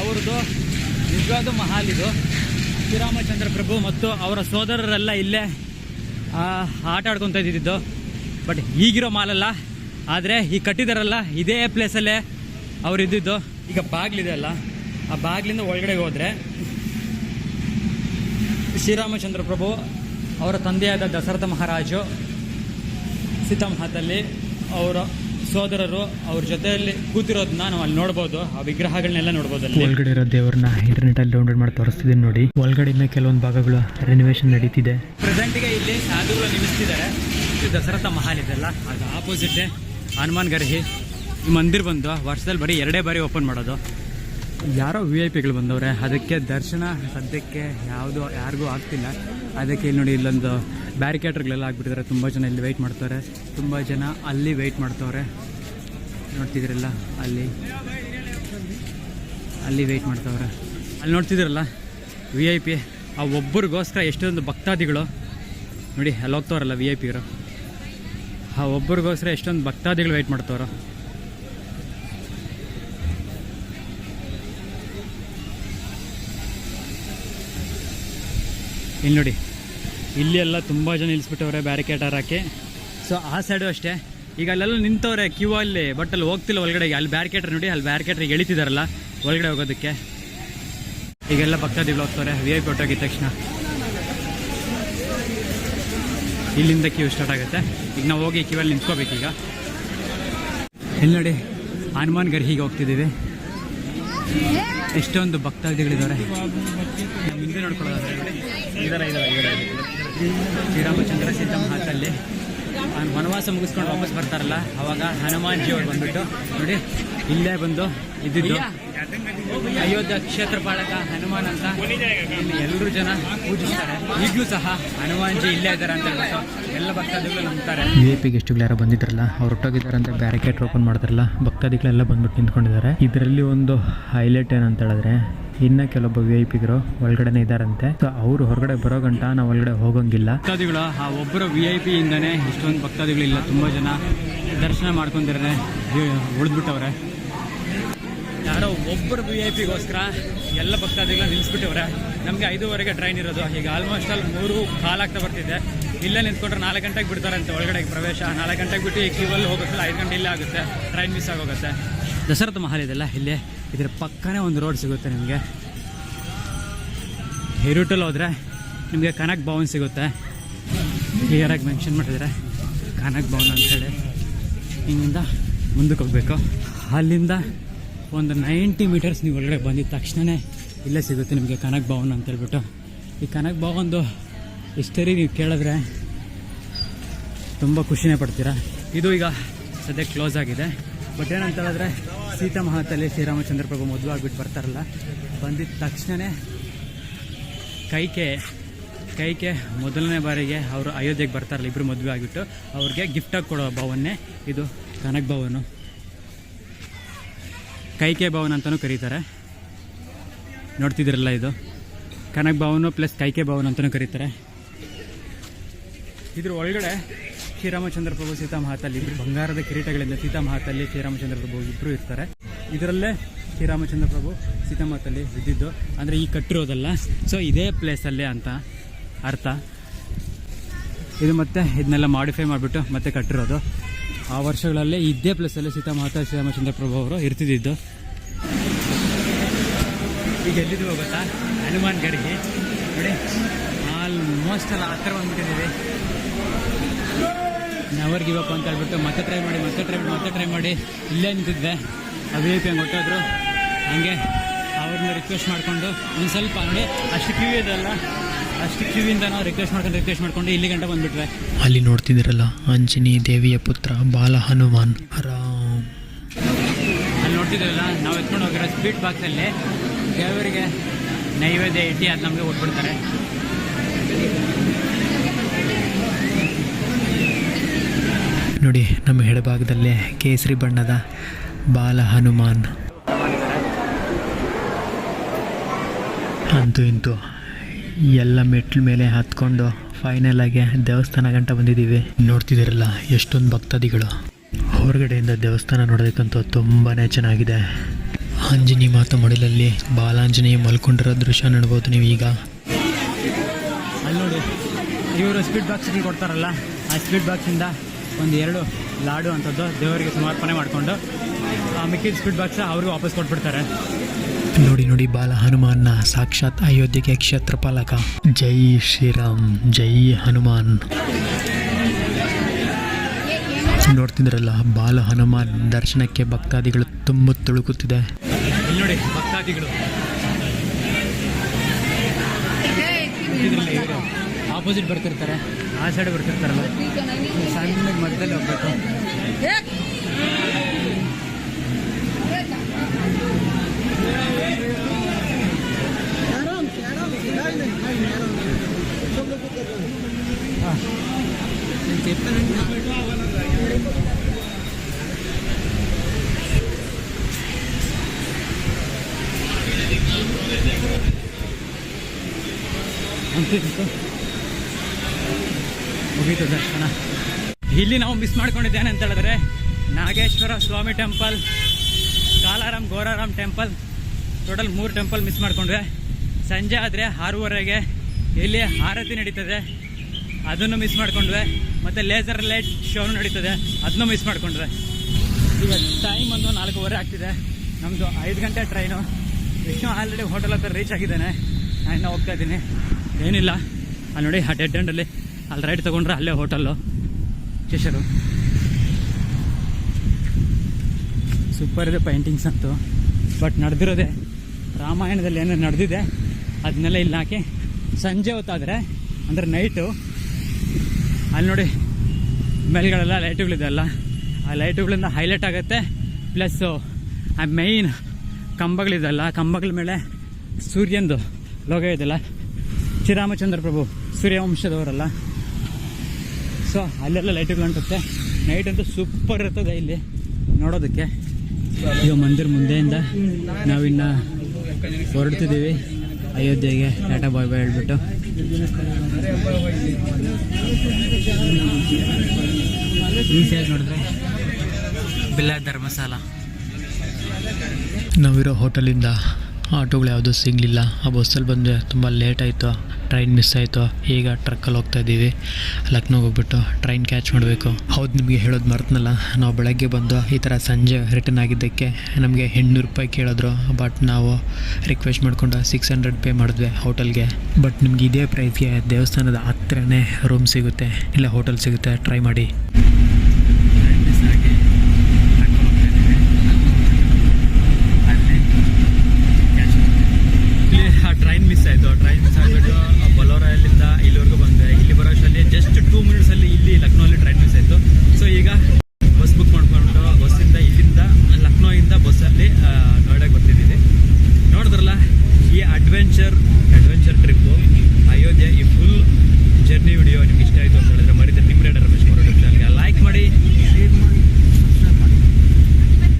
ಅವ್ರದ್ದು ನಿಜವಾದ ಮಹಾಲ್ ಇದು. ಶ್ರೀರಾಮಚಂದ್ರ ಪ್ರಭು ಮತ್ತು ಅವರ ಸೋದರರೆಲ್ಲ ಇಲ್ಲೇ ಆಟ ಆಡ್ಕೊತ ಇದ್ದಿದ್ದು. ಬಟ್ ಈಗಿರೋ ಮಾಲಲ್ಲ, ಆದರೆ ಈಗ ಕಟ್ಟಿದಾರಲ್ಲ ಇದೇ ಪ್ಲೇಸಲ್ಲೇ ಅವ್ರು ಇದ್ದಿದ್ದು. ಈಗ ಬಾಗಿಲಿದೆ ಅಲ್ಲ, ಆ ಬಾಗಿಲಿಂದ ಒಳಗಡೆ ಹೋದರೆ ಶ್ರೀರಾಮಚಂದ್ರ ಪ್ರಭು ಅವರ ತಂದೆಯಾದ ದಶರಥ ಮಹಾರಾಜು ಸೀತಾಮಹದಲ್ಲಿ ಅವರ ಸೋದರರು ಅವ್ರ ಜೊತೆಯಲ್ಲಿ ಕೂತಿರೋದನ್ನ ನಾವು ಅಲ್ಲಿ ನೋಡ್ಬೋದು ಆ ವಿಗ್ರಹಗಳನ್ನೆಲ್ಲ ನೋಡ್ಬೋದು ಅಲ್ಲಿ. ಒಳಗಡೆ ಇರೋ ದೇವ್ರನ್ನ ಇಂಟರ್ನೆಟಲ್ಲಿ ಡೌನ್ಲೋಡ್ ಮಾಡಿ ತೋರಿಸ್ತಿದ್ದೀನಿ ನೋಡಿ. ಒಳಗಡೆ ಇನ್ನ ಕೆಲವೊಂದು ಭಾಗಗಳು ರೆನಿವೇಷನ್ ನಡೀತಿದೆ. ಪ್ರೆಸೆಂಟ್ಗೆ ಇಲ್ಲಿ ಸಾಧುಗಳು ನಿಲ್ಲಿಸ್ತಿದ್ದಾರೆ. ಇದು ದಸರಥ ಮಹಲ್ ಇದೆಲ್ಲ. ಅದು ಆಪೋಸಿಟ್ ಹನುಮಾನ್ ಗರ್ಹಿ. ಈ ಮಂದಿರ್ ಬಂದು ವರ್ಷದಲ್ಲಿ ಬರೀ ಎರಡೇ ಬಾರಿ ಓಪನ್ ಮಾಡೋದು. ಯಾರೋ ವಿ ಐ ಪಿಗಳು ಬಂದವ್ರೆ. ಅದಕ್ಕೆ ದರ್ಶನ ಸದ್ಯಕ್ಕೆ ಯಾವುದು ಯಾರಿಗೂ ಆಗ್ತಿಲ್ಲ. ಅದಕ್ಕೆ ಇಲ್ಲಿ ನೋಡಿ ಇಲ್ಲೊಂದು ಬ್ಯಾರಿಕೇಟರ್ಗಳೆಲ್ಲ ಆಗ್ಬಿಟ್ಟಿದ್ದಾರೆ. ತುಂಬ ಜನ ಇಲ್ಲಿ ವೆಯ್ಟ್ ಮಾಡ್ತಾರೆ. ತುಂಬ ಜನ ಅಲ್ಲಿ ವೆಯ್ಟ್ ಮಾಡ್ತವ್ರೆ. ನೋಡ್ತಿದ್ದೀರಲ್ಲ, ಅಲ್ಲಿ. ಅಲ್ಲಿ ವೆಯ್ಟ್ ಮಾಡ್ತವ್ರೆ. ಅಲ್ಲಿ ನೋಡ್ತಿದ್ದೀರಲ್ಲ ವಿ ಐ ಪಿ ಆ ಒಬ್ಬರಿಗೋಸ್ಕರ ಎಷ್ಟೊಂದು ಭಕ್ತಾದಿಗಳು, ನೋಡಿ, ಅಲ್ಲಿ ಹೋಗ್ತವ್ರಲ್ಲ ವಿ ಐ ಪಿರು ಆ ಒಬ್ಬರಿಗೋಸ್ಕರ ಎಷ್ಟೊಂದು ಭಕ್ತಾದಿಗಳು ವೆಯ್ಟ್ ಮಾಡ್ತವ್ರು. ಇಲ್ಲಿ ನೋಡಿ ಇಲ್ಲಿ ಎಲ್ಲ ತುಂಬ ಜನ ನಿಲ್ಲಿಸ್ಬಿಟ್ಟವ್ರೆ ಬ್ಯಾರಿಕೇಡ್ ಹಾಕಿ ಸೊ ಆ ಸೈಡು ಅಷ್ಟೇ. ಈಗ ಅಲ್ಲೆಲ್ಲ ನಿಂತವ್ರೆ ಕ್ಯೂ ಅಲ್ಲಿ ಬಟ್ ಅಲ್ಲಿ ಹೋಗ್ತಿಲ್ಲ ಒಳಗಡೆಗೆ. ಅಲ್ಲಿ ಬ್ಯಾರಿಕೇಟ್ರ್ ನೋಡಿ, ಅಲ್ಲಿ ಬ್ಯಾರಿಕೇಟ್ರಿಗೆ ಎಳಿತಿದಾರಲ್ಲ, ಒಳಗಡೆ ಹೋಗೋದಕ್ಕೆ. ಈಗೆಲ್ಲ ಭಕ್ತಾದಿಗಳು ಹೋಗ್ತಾರೆ ವಿ ಐ ಪಿ ಹೊಟ್ಟೋಗಿದ ತಕ್ಷಣ. ಇಲ್ಲಿಂದ ಕ್ಯೂ ಸ್ಟಾರ್ಟ್ ಆಗುತ್ತೆ. ಈಗ ನಾವು ಹೋಗಿ ಕ್ಯೂ ಅಲ್ಲಿ ನಿಂತ್ಕೋಬೇಕೀಗ ಇಲ್ಲಿ ನೋಡಿ, ಹನುಮಾನ್ ಗರ್ಹಿಗೆ ಹೋಗ್ತಿದ್ದೀವಿ. ಎಷ್ಟೊಂದು ಭಕ್ತಾದಿಗಳಿದ್ದಾರೆ ಹಿಂದೆ ನೋಡ್ಕೊಳ್ಳೋದಾದ್ರೆ. ನೋಡಿ ಸಿದ್ಧ ಮಹಾತಲ್ಲಿ ಶ್ರೀರಾಮಚಂದ್ರ ವನವಾಸ ಮುಗಿಸ್ಕೊಂಡು ವಾಪಸ್ ಬರ್ತಾರಲ್ಲ, ಅವಾಗ ಹನುಮಾನ್ಜಿ ಅವ್ರು ಬಂದ್ಬಿಟ್ಟು, ನೋಡಿ, ಇಲ್ಲೇ ಬಂದು ಇದ್ದಿದ್ದು. ಅಯೋಧ್ಯ ಕ್ಷೇತ್ರ ಪಾಲಕ ಹನುಮಾನ್ ಅಂತ ಎಲ್ಲರೂ ಜನ ಪೂಜಿಸ್ತಾರೆ. ಈಗಲೂ ಸಹ ಹನುಮಾನ್ಜಿ ಇಲ್ಲೇ ಇದ್ದಾರೆ ಅಂತ ಹೇಳ್ಬಿಟ್ಟು ಎಲ್ಲ ಭಕ್ತಾದಿಗಳು ನಂಬ್ತಾರೆ. ವಿ ಐ ಪಿ ಗೆಸ್ಟ್ಗಳು ಯಾರೋ ಬಂದಿದ್ರಲ್ಲ ಅವ್ರು ಹೊಟ್ಟೋಗಿದ್ದಾರೆ ಅಂತ ಬ್ಯಾರಿಕೇಡ್ ಓಪನ್ ಮಾಡ್ತಾರಲ್ಲ, ಭಕ್ತಾದಿಗಳೆಲ್ಲ ಬಂದ್ಬಿಟ್ಟು ನಿಂತ್ಕೊಂಡಿದ್ದಾರೆ. ಇದರಲ್ಲಿ ಒಂದು ಹೈಲೈಟ್ ಏನಂತ ಹೇಳಿದ್ರೆ ಇನ್ನ ಕೆಲವೊಬ್ಬ ವಿ ಐ ಪಿಗರು ಒಳಗಡೆನೆ ಇದ್ದಾರಂತೆ ಸೊ ಅವರು ಹೊರಗಡೆ ಬರೋ ಗಂಟ ನಾವು ಒಳಗಡೆ ಹೋಗಂಗಿಲ್ಲ. ಭಕ್ತಾದಿಗಳು, ಆ ಒಬ್ಬರ ವಿ ಐ ಪಿ ಇಂದನೇ ಇಷ್ಟೊಂದು ಭಕ್ತಾದಿಗಳಿಲ್ಲ, ತುಂಬ ಜನ ದರ್ಶನ ಮಾಡ್ಕೊಂಡಿರೋ ಉಳಿದ್ಬಿಟ್ಟವ್ರೆ. ಯಾರೋ ಒಬ್ಬರು ವಿ ಐ ಪಿಗೋಸ್ಕರ ಎಲ್ಲ ಭಕ್ತಾದಿಗಳ ನಿಲ್ಲಿಸ್ಬಿಟ್ಟವ್ರೆ ನಮಗೆ ಐದೂವರೆಗೆ ಟ್ರೈನ್ ಇರೋದು. ಈಗ ಆಲ್ಮೋಸ್ಟ್ ಅಲ್ಲಿ ಮೂರು ಕಾಲಾಗ್ತಾ ಬರ್ತಿದೆ. ಇಲ್ಲೇ ನಿಂತ್ಕೊಂಡ್ರೆ ನಾಲ್ಕು ಗಂಟೆಗೆ ಬಿಡ್ತಾರಂತೆ ಒಳಗಡೆ ಪ್ರವೇಶ. ನಾಲ್ಕು ಗಂಟೆಗೆ ಬಿಟ್ಟು ಈ ಕ್ಯೂವಲ್ಲಿ ಹೋಗೋದಿಲ್ಲ ಐದು ಗಂಟೆ ಇಲ್ಲೇ ಆಗುತ್ತೆ. ಟ್ರೈನ್ ಮಿಸ್ ಆಗೋಗುತ್ತೆ. ದಶರಥ ಮಹಲ್ ಇದೆಲ್ಲ ಇಲ್ಲೇ ಇದರ ಪಕ್ಕನೇ ಒಂದು ರೋಡ್ ಸಿಗುತ್ತೆ ನಿಮಗೆ. ಹೆರೂಟಲ್ಲಿ ರೂಟಲ್ಲಿ ಹೋದರೆ ನಿಮಗೆ ಕನಕ್ ಭವನ್ ಸಿಗುತ್ತೆ. ಕ್ಲಿಯರಾಗಿ ಮೆನ್ಷನ್ ಮಾಡಿದರೆ ಕನಕ್ ಭವನ್ ಅಂತೇಳಿ ಹಿಂಗಿಂದ ಮುಂದಕ್ಕೆ ಹೋಗಬೇಕು. ಅಲ್ಲಿಂದ ಒಂದು ನೈಂಟಿ ಮೀಟರ್ಸ್ ನೀವು ಒಳಗಡೆ ಬಂದಿದ್ದ ತಕ್ಷಣವೇ ಇಲ್ಲೇ ಸಿಗುತ್ತೆ ನಿಮಗೆ ಕನಕ್ ಭವನ್ ಅಂತ ಹೇಳ್ಬಿಟ್ಟು. ಈ ಕನಕ್ ಭವನ್ದು ಹಿಸ್ಟರಿ ನೀವು ಕೇಳಿದ್ರೆ ತುಂಬ ಖುಷಿನೇ ಪಡ್ತೀರಾ. ಇದು ಈಗ ಸದ್ಯ ಕ್ಲೋಸ್ ಆಗಿದೆ. ಬಟ್ ಏನಂತ ಹೇಳಿದ್ರೆ ಸೀತಾ ಮಹಾತಲ್ಲಿ ಶ್ರೀರಾಮಚಂದ್ರ ಪ್ರಭು ಮದುವೆ ಆಗ್ಬಿಟ್ಟು ಬರ್ತಾರಲ್ಲ ಬಂದಿದ್ದ ತಕ್ಷಣವೇ ಕೈಕೆ ಕೈಕೆ ಮೊದಲನೇ ಬಾರಿಗೆ ಅವರು ಅಯೋಧ್ಯೆಗೆ ಬರ್ತಾರಲ್ಲ ಇಬ್ಬರು ಮದುವೆ ಆಗಿಬಿಟ್ಟು, ಅವ್ರಿಗೆ ಗಿಫ್ಟಾಗಿ ಕೊಡೋ ಭವನ್ನೇ ಇದು ಕನಕ ಭವನು. ಕೈಕೆ ಭವನ್ ಅಂತಲೂ ಕರೀತಾರೆ. ನೋಡ್ತಿದ್ದೀರಲ್ಲ ಇದು? ಕನಕ ಭವನು ಪ್ಲಸ್ ಕೈಕೆ ಭವನ ಅಂತಲೂ ಕರೀತಾರೆ. ಇದ್ರ ಒಳಗಡೆ ಶ್ರೀರಾಮಚಂದ್ರ ಪ್ರಭು ಸೀತಾ ಮಹಾತಲ್ಲಿ ಇಬ್ಬರು ಬಂಗಾರದ ಕಿರೀಟಗಳಿಂದ ಸೀತಾ ಮಹಾತಲ್ಲಿ ಶ್ರೀರಾಮಚಂದ್ರ ಪ್ರಭು ಇಬ್ಬರು ಇರ್ತಾರೆ. ಇದರಲ್ಲೇ ಶ್ರೀರಾಮಚಂದ್ರ ಪ್ರಭು ಸೀತಾ ಮಹಾತಲ್ಲಿ ಬಿದ್ದಿದ್ದು. ಅಂದರೆ ಈ ಕಟ್ಟಿರೋದಲ್ಲ. ಸೊ ಇದೇ ಪ್ಲೇಸಲ್ಲೇ ಅಂತ ಅರ್ಥ. ಇದು ಮತ್ತೆ ಇದನ್ನೆಲ್ಲ ಮಾಡಿಫೈ ಮಾಡಿಬಿಟ್ಟು ಮತ್ತೆ ಕಟ್ಟಿರೋದು. ಆ ವರ್ಷಗಳಲ್ಲಿ ಇದೇ ಪ್ಲೇಸಲ್ಲಿ ಸೀತಾ ಮಹಾತಾ ಶ್ರೀರಾಮಚಂದ್ರ ಪ್ರಭು ಅವರು ಇರ್ತಿದ್ದಿದ್ದು. ಈಗ ಎಲ್ಲಿದ್ದೀವಿ ಗೊತ್ತಾ? ಹನುಮಾನ್ ಗಡಿಗೆ ನೋಡಿ ಆಲ್ಮೋಸ್ಟ್ ಎಲ್ಲ ಥರ ಬಂದ್ಬಿಟ್ಟಿದ್ದೀವಿ. ನವರ್ ಗಿವ್ ಅಪ್ ಅಂತ ಹೇಳ್ಬಿಟ್ಟು ಮತ್ತೆ ಟ್ರೈ ಮಾಡಿ ಮತ್ತೆ ಟ್ರೈ ಮಾಡಿ ಮತ್ತೆ ಟ್ರೈ ಮಾಡಿ ಇಲ್ಲೇ ನಿಂತಿದ್ದೆ. ಐ ಪಿ ಹಂಗೆ ಹೊಟ್ಟೋದ್ರು ಹಂಗೆ ಅವ್ರನ್ನ ರಿಕ್ವೆಸ್ಟ್ ಮಾಡಿಕೊಂಡು ಒಂದು ಸ್ವಲ್ಪ ನೋಡಿ ಅಷ್ಟು ಕ್ಯೂ ಇದೆಲ್ಲ ಅಷ್ಟು ಕ್ಯೂವಿಂದ ನಾವು ರಿಕ್ವೆಸ್ಟ್ ಮಾಡ್ಕೊಂಡು ರಿಕ್ವೆಸ್ಟ್ ಮಾಡ್ಕೊಂಡು ಇಲ್ಲಿ ಗಂಟೆ ಬಂದುಬಿಟ್ರೆ ಅಲ್ಲಿ ನೋಡ್ತಿದ್ದೀರಲ್ಲ ಅಂಜನಿ ದೇವಿಯ ಪುತ್ರ ಬಾಲ ಹನುಮಾನ್. ರಾಮ್ ಅಲ್ಲಿ ನೋಡ್ತಿದ್ರಲ್ಲ ನಾವು ಎತ್ಕೊಂಡು ಹೋಗಿರೋ ಸ್ಪೀಡ್ ಬಾಕ್ಸಲ್ಲಿ ದೇವರಿಗೆ ನೈವೇದ್ಯ ಇಟ್ಟು ಅದು ನಮಗೆ ಕೊಟ್ಬಿಡ್ತಾರೆ ನೋಡಿ ನಮ್ಮ ಎಡಭಾಗದಲ್ಲೇ ಕೇಸರಿ ಬಣ್ಣದ ಬಾಲ ಹನುಮಾನ್. ಅಂತೂ ಇಂತು ಎಲ್ಲ ಮೆಟ್ಲ ಮೇಲೆ ಹತ್ಕೊಂಡು ಫೈನಲ್ ಆಗಿ ದೇವಸ್ಥಾನ ಗಂಟ ಬಂದಿದ್ದೀವಿ. ನೋಡ್ತಿದ್ದೀರಲ್ಲ, ಎಷ್ಟೊಂದು ಭಕ್ತಾದಿಗಳು. ಹೊರಗಡೆಯಿಂದ ದೇವಸ್ಥಾನ ನೋಡೋದಕ್ಕಂತೂ ತುಂಬಾ ಚೆನ್ನಾಗಿದೆ. ಆಂಜನೇಯ ಮಾತಾ ಮಡಿಲಲ್ಲಿ ಬಾಲಾಂಜನೇಯ ಮಲ್ಕೊಂಡಿರೋ ದೃಶ್ಯ ನೋಡ್ಬೋದು ನೀವು ಈಗ ಅಲ್ಲಿ ನೋಡಿ, ಇವರು ಸ್ಪೀಡ್ ಬಾಕ್ಸ್ ಕೊಡ್ತಾರಲ್ಲ, ಆ ಸ್ಪೀಡ್ ಬಾಕ್ಸಿಂದ ಒಂದು ಎರಡು ಲಾಡು ಅಂಥದ್ದು ದೇವರಿಗೆ ಸಮರ್ಪಣೆ ಮಾಡಿಕೊಂಡು ಆ ಮಿಕ್ಕಿದ ಸ್ಪೀಡ್ ಬಾಕ್ಸ್ ಅವ್ರಿಗೆ ವಾಪಸ್ ಕೊಟ್ಬಿಡ್ತಾರೆ ನೋಡಿ ನೋಡಿ ಬಾಲ ಹನುಮಾನ್ನ ಸಾಕ್ಷಾತ್ ಅಯೋಧ್ಯೆಗೆ ಕ್ಷೇತ್ರಪಾಲಕ ಜೈ ಶ್ರೀರಾಮ್ ಜೈ ಹನುಮಾನ್ ನೋಡ್ತಿದ್ರಲ್ಲ ಬಾಲ ಹನುಮಾನ್ ದರ್ಶನಕ್ಕೆ ಭಕ್ತಾದಿಗಳು ತುಂಬ ತುಳುಕುತ್ತಿದೆ ಇಲ್ಲಿ ನೋಡಿ ಭಕ್ತಾದಿಗಳು ಆಪೋಸಿಟ್ ಬರ್ತಿರ್ತಾರೆ. ಆ ಸೈಡ್ ಬರ್ತಿರ್ತಾರಲ್ಲ. ಸಣ್ಣ ಮಧ್ಯದಲ್ಲಿ ಹೋಗ್ಬೇಕು. ಅಂತಿತ್ತು ಮುಗೀತು ದರ್ಶನ. ಇಲ್ಲಿ ನಾವು ಮಿಸ್ ಮಾಡ್ಕೊಂಡಿದ್ದೇನೆ ಅಂತ ಹೇಳಿದ್ರೆ Nageshwara Swamy temple Kalaram Goraram temple total ಮೂರು ಟೆಂಪಲ್ ಮಿಸ್ ಮಾಡಿಕೊಂಡ್ರೆ ಸಂಜೆ ಆದರೆ ಆರೂವರೆಗೆ ಇಲ್ಲಿ ಆರತಿ ನಡೀತದೆ. ಅದನ್ನು ಮಿಸ್ ಮಾಡಿಕೊಂಡ್ರೆ ಮತ್ತು ಲೇಸರ್ ಲೈಟ್ ಶೋನು ನಡೀತದೆ. ಅದನ್ನು ಮಿಸ್ ಮಾಡಿಕೊಂಡ್ರೆ ಈಗ ಟೈಮ್ ಒಂದು ನಾಲ್ಕೂವರೆ ಆಗ್ತಿದೆ. ನಮ್ಮದು ಐದು ಗಂಟೆ ಟ್ರೈನು ವಿಷ್ಣು ಆಲ್ರೆಡಿ ಹೋಟೆಲ್ ಹತ್ರ ರೀಚ್ ಆಗಿದ್ದಾನೆ. ನಾನು ಹೋಗ್ತಾ ಇದ್ದೀನಿ. ಏನಿಲ್ಲ. ಅಲ್ಲಿ ನೋಡಿ, ಆ ಡೆಡ್ ಅಲ್ಲಿ ರೈಟ್ ತಗೊಂಡ್ರೆ ಅಲ್ಲೇ ಹೋಟೆಲ್ಲು ಶಿಷ್ಯರು ಸೂಪರ್ ಇದೆ ಪೈಂಟಿಂಗ್ಸ್ ಅಂತೂ. ಬಟ್ ನಡೆದಿರೋದೆ ರಾಮಾಯಣದಲ್ಲಿ ಏನೇನು ನಡೆದಿದೆ ಅದನ್ನೆಲ್ಲ ಇಲ್ಲಿ ಹಾಕಿ ಸಂಜೆ ಹೊತ್ತಾದರೆ, ಅಂದರೆ ನೈಟು ಅಲ್ಲಿ ನೋಡಿ ಮೇಲ್ಗಳೆಲ್ಲ ಲೈಟುಗಳಿದೆಯಲ್ಲ ಆ ಲೈಟುಗಳಿಂದ ಹೈಲೈಟ್ ಆಗುತ್ತೆ. ಪ್ಲಸ್ಸು ಆ ಮೈನ್ ಕಂಬಗಳಿದೆಲ್ಲ ಕಂಬಗಳ ಮೇಲೆ ಸೂರ್ಯಂದು ಲೋಗ ಇದೆಲ್ಲ ಶ್ರೀರಾಮಚಂದ್ರ ಪ್ರಭು, ಸೂರ್ಯವಂಶದವರಲ್ಲ. ಸೊ, ಅಲ್ಲೆಲ್ಲ ಲೈಟುಗಳು ಅಂಟುತ್ತೆ ನೈಟ್ ಅಂತೂ ಸೂಪರ್ ಇರ್ತದೆ ಇಲ್ಲಿ, ನೋಡೋದಕ್ಕೆ. ಈಗ ಮಂದಿರ ಮುಂದೆಯಿಂದ ನಾವಿನ್ನ ಹೊರಡ್ತಿದ್ದೀವಿ. ಅಯೋಧ್ಯೆಗೆ ಟಾಟಾ ಬಾಯ್ ಬಾಯ್ ಹೇಳ್ಬಿಟ್ಟು. ಈ ಸೈಡ್ ನೋಡಿದ್ರೆ ಬಿಲ್ಲ ಧರ್ಮಸಾಲ ನಾವಿರೋ ಹೋಟೆಲಿಂದ ಆಟೋಗಳು ಯಾವುದೂ ಸಿಗಲಿಲ್ಲ. ಆ ಬಸ್ಸಲ್ಲಿ ಬಂದರೆ ತುಂಬ ಲೇಟ್ ಆಯಿತು. ಟ್ರೈನ್ ಮಿಸ್ ಆಯಿತು. ಈಗ ಟ್ರಕ್ಕಲ್ಲಿ ಹೋಗ್ತಾ ಇದ್ದೀವಿ. ಲಕ್ನೋಗೆ ಹೋಗ್ಬಿಟ್ಟು ಟ್ರೈನ್ ಕ್ಯಾಚ್ ಮಾಡಬೇಕು. ಹೌದು, ನಿಮಗೆ ಹೇಳೋದು ಮರ್ತನಲ್ಲ. ನಾವು ಬೆಳಗ್ಗೆ ಬಂದು ಈ ಥರ ಸಂಜೆ ರಿಟರ್ನ್ ಆಗಿದ್ದಕ್ಕೆ ನಮಗೆ ಎಂಟುನೂರು ರೂಪಾಯಿ ಕೇಳಿದ್ರು. ಬಟ್ ನಾವು ರಿಕ್ವೆಸ್ಟ್ ಮಾಡಿಕೊಂಡು ಸಿಕ್ಸ್ ಹಂಡ್ರೆಡ್ ಪೇ ಮಾಡಿದ್ವಿ ಹೋಟೆಲ್ಗೆ ಬಟ್ ನಿಮ್ಗೆ ಇದೇ ಪ್ರೈಸ್ಗೆ ದೇವಸ್ಥಾನದ ಹತ್ತಿರನೇ ರೂಮ್ ಸಿಗುತ್ತೆ. ಇಲ್ಲ ಹೋಟೆಲ್ ಸಿಗುತ್ತೆ. ಟ್ರೈ ಮಾಡಿ.